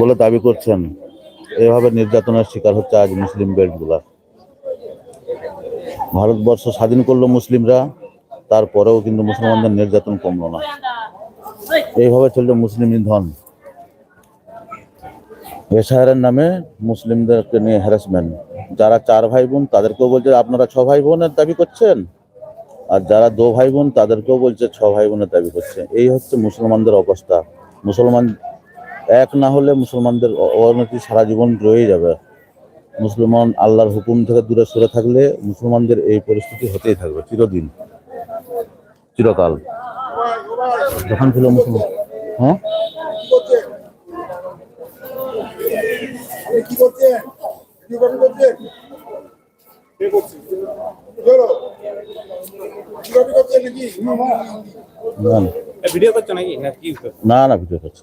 বলে দাবি করছেন, এভাবে নির্যাতনের শিকার হচ্ছে আজ মুসলিম বেল্টগুলা ভারতবর্ষ স্বাধীন করল মুসলিমরা, তারপরেও কিন্তু মুসলমানদের নির্যাতন কমলো না। এইভাবে চলছে মুসলিম নিধন এশায়ারের নামে মুসলিমদেরকে নিয়ে হ্যারাসমেন্ট যারা চার ভাই বোন তাদেরকেও বলছে, আপনারা ছ ভাই বোনের দাবি করছেন? আর যারা দো ভাই বোন তাদেরকেও বলছে, ছ ভাই বোনের দাবি করছে। এই হচ্ছে মুসলমানদের অবস্থা। মুসলমান এক না হলে মুসলমানদের অবনতি সারা জীবন রয়ে যাবে। মুসলমান আল্লাহর হুকুম থেকে দূরে সরে থাকলে মুসলমানদের এই পরিস্থিতি হতেই থাকবে চিরদিন। চিরকাল। যখন ছিল মুসলমান। হ্যাঁ? ভিডিও করছ? নাকি? না না ভিডিও করছে